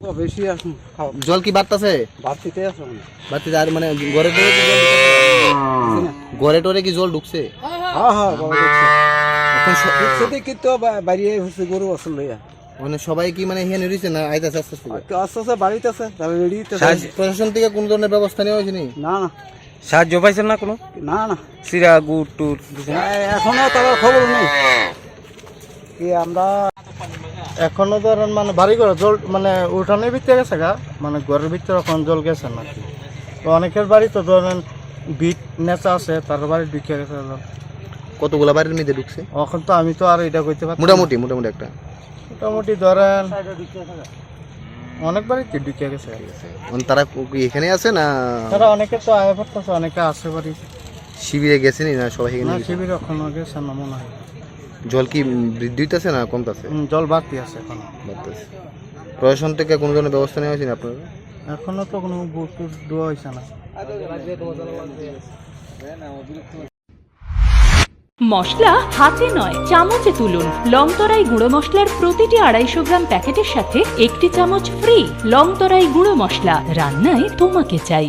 ও, বেশি আসুন জল কি বাড়তাছে? বাড়তিতে আসুন বাড়তে আর মানে ঘরে টরে কি জল ঢুকছে? ঘরে টরে কি জল ঢুকছে? হ্যাঁ হ্যাঁ কিন্তু হচ্ছে গরু আসল লইয়া। মানে সবাই কি মানে হিয়ানে রয়েছে না আইতাছে আস্তে আস্তে আস্তে আস্তে বাড়িতে তাহলে রেডি প্রশাসন থেকে কোন ধরনের ব্যবস্থা নেওয়া হয়েছে না? না সাহায্য পাইছেন না কোনো? না না। সিরা গুড় টুর কিছু এখনও তার খবর নেই। কি আমরা এখনও ধরেন মানে বাড়ি ঘর জল মানে উঠানের ভিতরে গেছে গা মানে ঘরের ভিতরে এখন জল গেছে নাকি তো অনেকের বাড়ি তো ধরেন বিট নেচা আছে তার বাড়ি ঢুকে গেছে জল। কতগুলা বাড়ির মধ্যে ঢুকছে? এখন তো আমি তো আর এটা করতে পারছি মোটামুটি মোটামুটি একটা। মোটামুটি ধরেন অনেক বাড়িতে ঢুকে গেছে। মানে তারা কি এখানে আছে না? তারা অনেকে তো আয় পড়তেছে অনেকে আসে বাড়ি শিবিরে গেছেনি না সবাই এখানে? শিবির এখনও গেছে না মনে হয়। জল কি বৃদ্ধি হইতেছে না কমতেছে? জল বাড়তি আছে এখন। বাড়তেছে। প্রশাসন থেকে কোনো ধরনের ব্যবস্থা নেওয়া হয়েছে না আপনারা এখনও তো কোনো বুট দেওয়া হয়েছে না। মশলা হাতে নয় চামচে তুলুন। লংতরাই গুঁড়ো মশলার প্রতিটি আড়াইশো গ্রাম প্যাকেটের সাথে একটি চামচ ফ্রি লংতরাই গুঁড়ো মশলা। রান্নায় তোমাকে চাই।